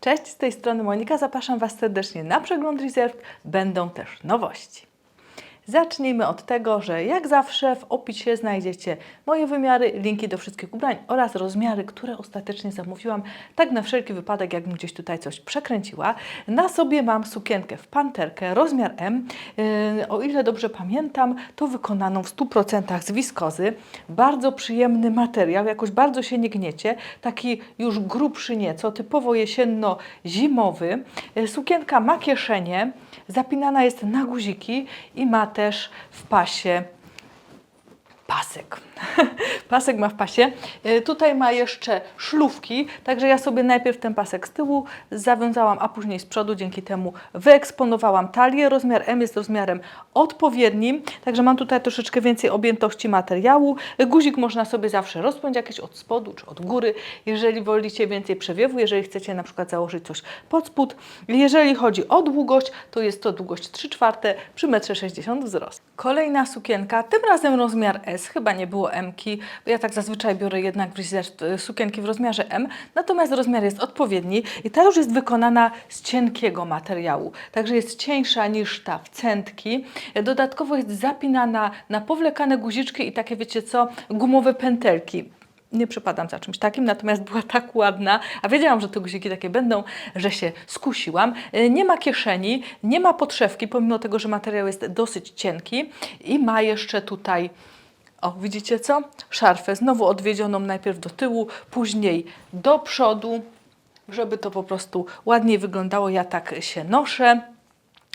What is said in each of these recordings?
Cześć, z tej strony Monika. Zapraszam Was serdecznie na przegląd Reserved. Będą też nowości. Zacznijmy od tego, że jak zawsze w opisie znajdziecie moje wymiary, linki do wszystkich ubrań oraz rozmiary, które ostatecznie zamówiłam, tak na wszelki wypadek, jakbym gdzieś tutaj coś przekręciła. Na sobie mam sukienkę w panterkę, rozmiar M. Yy, o ile dobrze pamiętam, to wykonaną w 100% z wiskozy. Bardzo przyjemny materiał, jakoś bardzo się nie gniecie, taki już grubszy nieco, typowo jesienno-zimowy. Yy, Sukienka ma kieszenie, zapinana jest na guziki i ma też w pasie pasek. pasek ma w pasie. Y, Tutaj ma jeszcze szlufki, także ja sobie najpierw ten pasek z tyłu zawiązałam, a później z przodu. Dzięki temu wyeksponowałam talię. Rozmiar M jest rozmiarem odpowiednim, także mam tutaj troszeczkę więcej objętości materiału. Y, Guzik można sobie zawsze rozpiąć jakiś od spodu czy od góry, jeżeli wolicie więcej przewiewu, jeżeli chcecie na przykład założyć coś pod spód. Jeżeli chodzi o długość, to jest to długość 3 czwarte przy 1,60 m wzrost. Kolejna sukienka, tym razem rozmiar S, chyba nie było M-ki, bo ja tak zazwyczaj biorę jednak y, sukienki w rozmiarze M, natomiast rozmiar jest odpowiedni i ta już jest wykonana z cienkiego materiału, także jest cieńsza niż ta w centki. Dodatkowo jest zapinana na powlekane guziczki i takie wiecie co, gumowe pętelki nie przepadam za czymś takim, natomiast była tak ładna, a wiedziałam, że te guziki takie będą, że się skusiłam. Y, Nie ma kieszeni, nie ma podszewki, pomimo tego, że materiał jest dosyć cienki i ma jeszcze tutaj o, widzicie co? Szarfę znowu odwiedzioną najpierw do tyłu, później do przodu, żeby to po prostu ładniej wyglądało. Ja tak się noszę.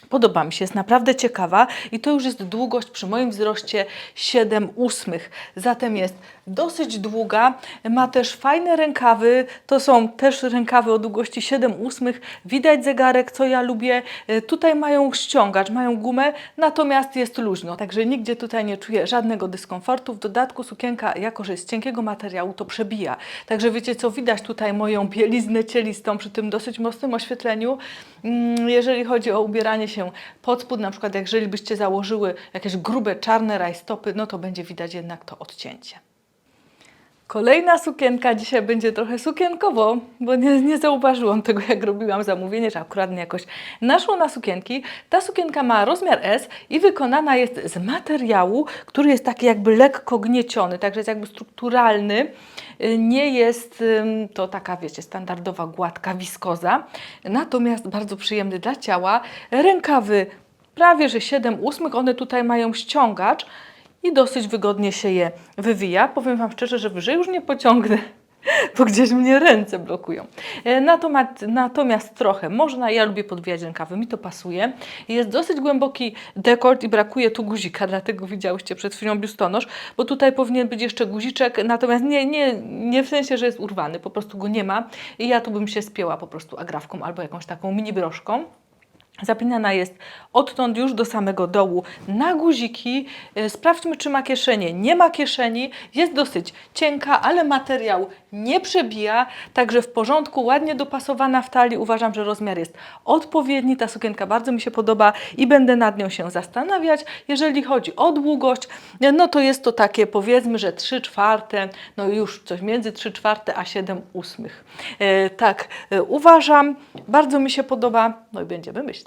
Podoba mi się, jest naprawdę ciekawa i to już jest długość przy moim wzroście 7 ósmych. Zatem jest dosyć długa, ma też fajne rękawy, to są też rękawy o długości 7 ósmych. Widać zegarek, co ja lubię. E, Tutaj mają ściągacz, mają gumę, natomiast jest luźno, także nigdzie tutaj nie czuję żadnego dyskomfortu. W dodatku sukienka, jako że jest cienkiego materiału, to przebija. Także wiecie co, widać tutaj moją bieliznę cielistą przy tym dosyć mocnym oświetleniu. Mm, Jeżeli chodzi o ubieranie się pod spód, na przykład jeżeli byście założyły jakieś grube czarne rajstopy, no to będzie widać jednak to odcięcie. Kolejna sukienka dzisiaj będzie trochę sukienkowo, bo nie, nie zauważyłam tego, jak robiłam zamówienie, że akurat mnie jakoś naszło na sukienki. Ta sukienka ma rozmiar S i wykonana jest z materiału, który jest taki jakby lekko gnieciony, także jest jakby strukturalny. Y, Nie jest to taka, wiecie, standardowa, gładka wiskoza, natomiast bardzo przyjemny dla ciała. Rękawy prawie że 7 ósmych, one tutaj mają ściągacz, i dosyć wygodnie się je wywija. Powiem Wam szczerze, że wyżej już nie pociągnę, bo gdzieś mnie ręce blokują. E, Natomiast, natomiast trochę można, ja lubię podwijać rękawy, mi to pasuje. Jest dosyć głęboki dekolt i brakuje tu guzika, dlatego widziałyście przed chwilą biustonosz, bo tutaj powinien być jeszcze guziczek, natomiast nie, nie, nie w sensie, że jest urwany, po prostu go nie ma i ja tu bym się spięła po prostu agrafką albo jakąś taką mini broszką. Zapinana jest odtąd już do samego dołu na guziki. E, Sprawdźmy, czy ma kieszenie. Nie ma kieszeni, jest dosyć cienka, ale materiał nie przebija, także w porządku, ładnie dopasowana w talii. Uważam, że rozmiar jest odpowiedni. Ta sukienka bardzo mi się podoba i będę nad nią się zastanawiać. Jeżeli chodzi o długość, e, no to jest to takie powiedzmy, że 3 czwarte, no już coś między 3 czwarte a 7 ósmych. E, tak, uważam, bardzo mi się podoba, no i będziemy myśleć.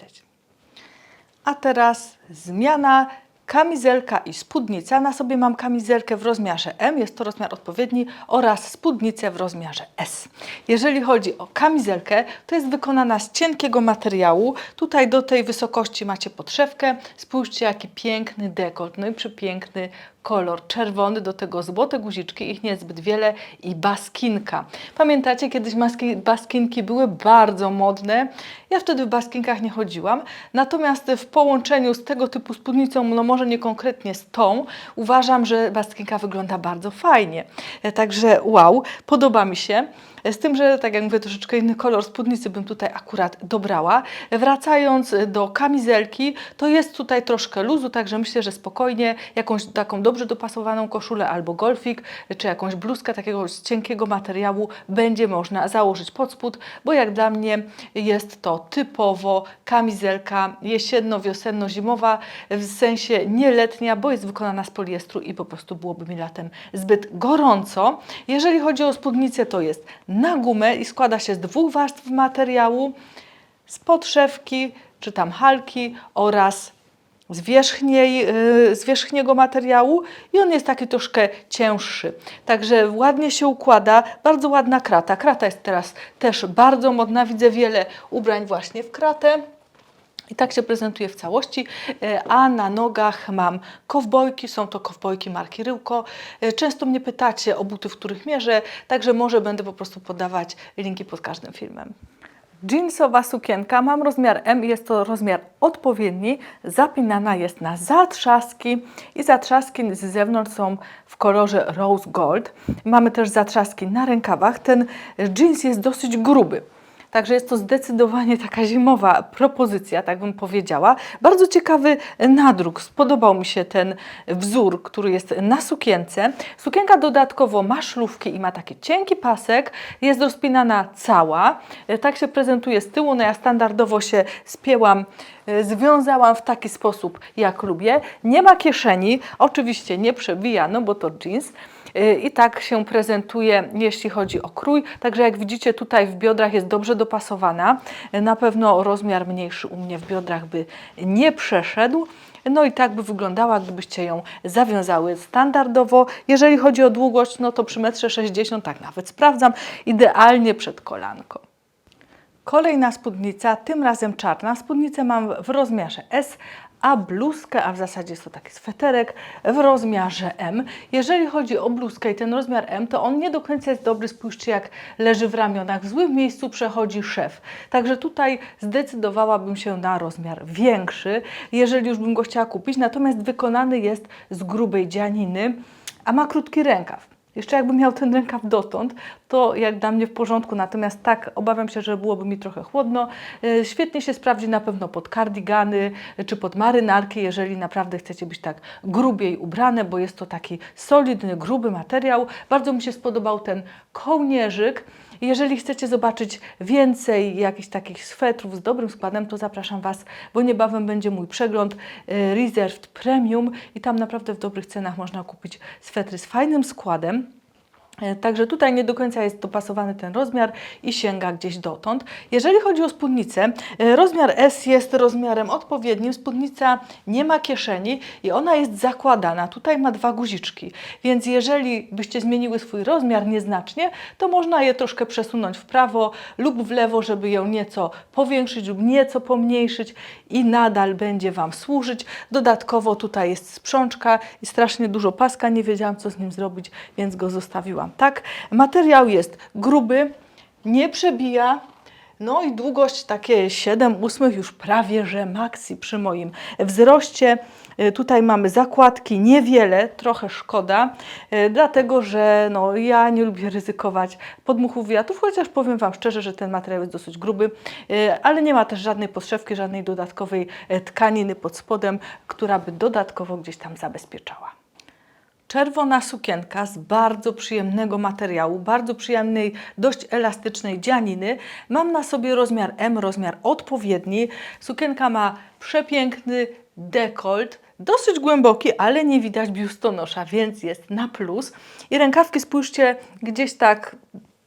A teraz zmiana. Kamizelka i spódnica. Na sobie mam kamizelkę w rozmiarze M, jest to rozmiar odpowiedni, oraz spódnicę w rozmiarze S. Jeżeli chodzi o kamizelkę, to jest wykonana z cienkiego materiału. Tutaj do tej wysokości macie podszewkę. Spójrzcie, jaki piękny dekolt, no i przepiękny kolor czerwony, do tego złote guziczki, ich niezbyt wiele i baskinka. Pamiętacie, kiedyś maski, baskinki były bardzo modne. Ja wtedy w baskinkach nie chodziłam, natomiast w połączeniu z tego typu spódnicą, no może nie konkretnie z tą, uważam, że baskinka wygląda bardzo fajnie. E, Także wow, podoba mi się. Z tym, że tak jak mówię, troszeczkę inny kolor spódnicy bym tutaj akurat dobrała. Wracając do kamizelki, to jest tutaj troszkę luzu, także myślę, że spokojnie jakąś taką dobrze dopasowaną koszulę albo golfik, czy jakąś bluzkę takiego z cienkiego materiału będzie można założyć pod spód, bo jak dla mnie jest to typowo kamizelka jesienno-wiosenno-zimowa, w sensie nie letnia, bo jest wykonana z poliestru i po prostu byłoby mi latem zbyt gorąco. Jeżeli chodzi o spódnicę, to jest na gumę i składa się z dwóch warstw materiału, z podszewki czy tam halki oraz z, wierzchniej, yy, z wierzchniego materiału i on jest taki troszkę cięższy. Także ładnie się układa, bardzo ładna krata. Krata jest teraz też bardzo modna, widzę wiele ubrań właśnie w kratę. I tak się prezentuje w całości, E, a na nogach mam kowbojki, są to kowbojki marki Ryłko. E, Często mnie pytacie o buty, w których mierzę, także może będę po prostu podawać linki pod każdym filmem. Jeansowa sukienka, mam rozmiar M jest to rozmiar odpowiedni, zapinana jest na zatrzaski i zatrzaski z zewnątrz są w kolorze rose gold. Mamy też zatrzaski na rękawach, ten jeans jest dosyć gruby. Także jest to zdecydowanie taka zimowa propozycja, tak bym powiedziała. Bardzo ciekawy nadruk. Spodobał mi się ten wzór, który jest na sukience. Sukienka dodatkowo ma szlówki i ma taki cienki pasek. Jest rozpinana cała. E, Tak się prezentuje z tyłu. No ja standardowo się spięłam, e, związałam w taki sposób, jak lubię. Nie ma kieszeni. Oczywiście nie przebija, no bo to jeans. Y, I tak się prezentuje, jeśli chodzi o krój. Także jak widzicie, tutaj w biodrach jest dobrze dopasowana. Na pewno rozmiar mniejszy u mnie w biodrach by nie przeszedł. No i tak by wyglądała, gdybyście ją zawiązały standardowo. Jeżeli chodzi o długość, no to przy 1,60 m, tak nawet sprawdzam, idealnie przed kolanką. Kolejna spódnica, tym razem czarna. Spódnicę mam w rozmiarze S, a bluzkę, a w zasadzie jest to taki sweterek w rozmiarze M. Jeżeli chodzi o bluzkę i ten rozmiar M, to on nie do końca jest dobry. Spójrzcie, jak leży w ramionach. W złym miejscu przechodzi szef. Także tutaj zdecydowałabym się na rozmiar większy, jeżeli już bym go chciała kupić. Natomiast wykonany jest z grubej dzianiny, a ma krótki rękaw. Jeszcze jakbym miał ten rękaw dotąd, to jak dla mnie w porządku. Natomiast tak, obawiam się, że byłoby mi trochę chłodno. E, Świetnie się sprawdzi na pewno pod kardigany e, czy pod marynarki, jeżeli naprawdę chcecie być tak grubiej ubrane, bo jest to taki solidny, gruby materiał. Bardzo mi się spodobał ten kołnierzyk. Jeżeli chcecie zobaczyć więcej jakichś takich swetrów z dobrym składem, to zapraszam Was, bo niebawem będzie mój przegląd e, Reserved Premium i tam naprawdę w dobrych cenach można kupić swetry z fajnym składem. E, Także tutaj nie do końca jest dopasowany ten rozmiar i sięga gdzieś dotąd. Jeżeli chodzi o spódnicę, e, rozmiar S jest rozmiarem odpowiednim. Spódnica nie ma kieszeni i ona jest zakładana. Tutaj ma dwa guziczki, więc jeżeli byście zmieniły swój rozmiar nieznacznie, to można je troszkę przesunąć w prawo lub w lewo, żeby ją nieco powiększyć lub nieco pomniejszyć i nadal będzie Wam służyć. Dodatkowo tutaj jest sprzączka i strasznie dużo paska. Nie wiedziałam, co z nim zrobić, więc go zostawiłam. Tak, materiał jest gruby, nie przebija. No i długość takie 7 ósmych już prawie, że maksi przy moim wzroście. Y, Tutaj mamy zakładki, niewiele, trochę szkoda, y, dlatego że no, ja nie lubię ryzykować podmuchów wiatrów, chociaż powiem Wam szczerze, że ten materiał jest dosyć gruby, y, ale nie ma też żadnej podszewki, żadnej dodatkowej tkaniny pod spodem, która by dodatkowo gdzieś tam zabezpieczała. Czerwona sukienka z bardzo przyjemnego materiału, bardzo przyjemnej, dość elastycznej dzianiny. Mam na sobie rozmiar M, rozmiar odpowiedni. Sukienka ma przepiękny dekolt, dosyć głęboki, ale nie widać biustonosza, więc jest na plus. I rękawki, spójrzcie, gdzieś tak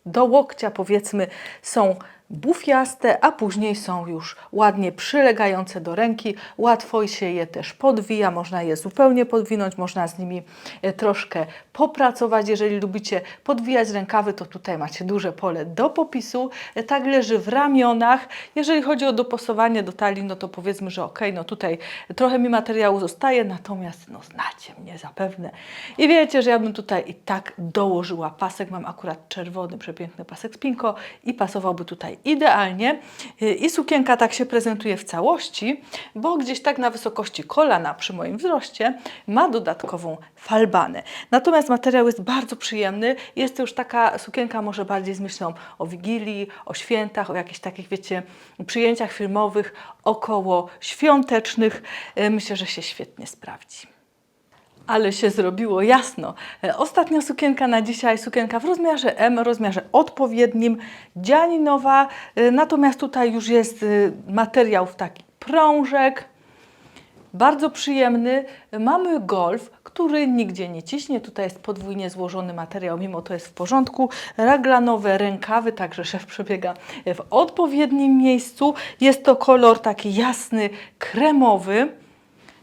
do łokcia powiedzmy są bufiaste, a później są już ładnie przylegające do ręki. Łatwo się je też podwija, można je zupełnie podwinąć, można z nimi e, troszkę popracować. Jeżeli lubicie podwijać rękawy, to tutaj macie duże pole do popisu. E, Tak leży w ramionach. Jeżeli chodzi o dopasowanie do talii, no to powiedzmy, że ok, no tutaj trochę mi materiału zostaje, natomiast no znacie mnie zapewne. I wiecie, że ja bym tutaj i tak dołożyła pasek. Mam akurat czerwony, przepiękny pasek z pinko i pasowałby tutaj idealnie. Y, I sukienka tak się prezentuje w całości, bo gdzieś tak na wysokości kolana przy moim wzroście ma dodatkową falbanę. Natomiast materiał jest bardzo przyjemny. Jest to już taka sukienka może bardziej z myślą o Wigilii, o świętach, o jakichś takich, wiecie, przyjęciach filmowych, około świątecznych. Y, Myślę, że się świetnie sprawdzi. Ale się zrobiło jasno. E, Ostatnia sukienka na dzisiaj, sukienka w rozmiarze M, rozmiarze odpowiednim, dzianinowa, e, natomiast tutaj już jest e, materiał w taki prążek, bardzo przyjemny. Mamy golf, który nigdzie nie ciśnie. Tutaj jest podwójnie złożony materiał, mimo to jest w porządku. Raglanowe rękawy, także szef przebiega w odpowiednim miejscu. Jest to kolor taki jasny, kremowy.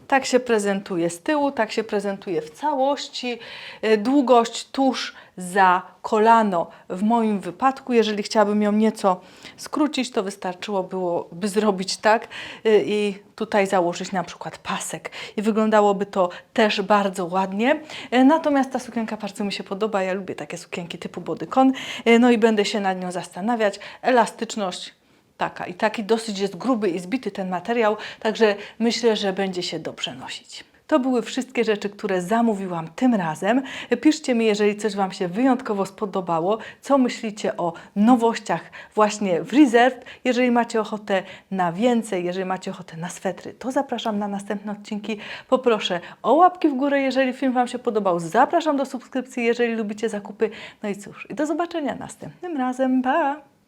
Tak się prezentuje z tyłu, tak się prezentuje w całości. E, Długość tuż za kolano. W moim wypadku, jeżeli chciałabym ją nieco skrócić, to wystarczyło byłoby zrobić tak e, i tutaj założyć na przykład pasek. I wyglądałoby to też bardzo ładnie. E, Natomiast ta sukienka bardzo mi się podoba. Ja lubię takie sukienki typu bodycon. No i będę się nad nią zastanawiać. Elastyczność taka i taki dosyć jest gruby i zbity ten materiał, także myślę, że będzie się dobrze nosić. To były wszystkie rzeczy, które zamówiłam tym razem. Piszcie mi, jeżeli coś Wam się wyjątkowo spodobało, co myślicie o nowościach właśnie w Reserved. Jeżeli macie ochotę na więcej, jeżeli macie ochotę na swetry, to zapraszam na następne odcinki. Poproszę o łapki w górę, jeżeli film Wam się podobał. Zapraszam do subskrypcji, jeżeli lubicie zakupy. No i cóż, i do zobaczenia następnym razem. Pa!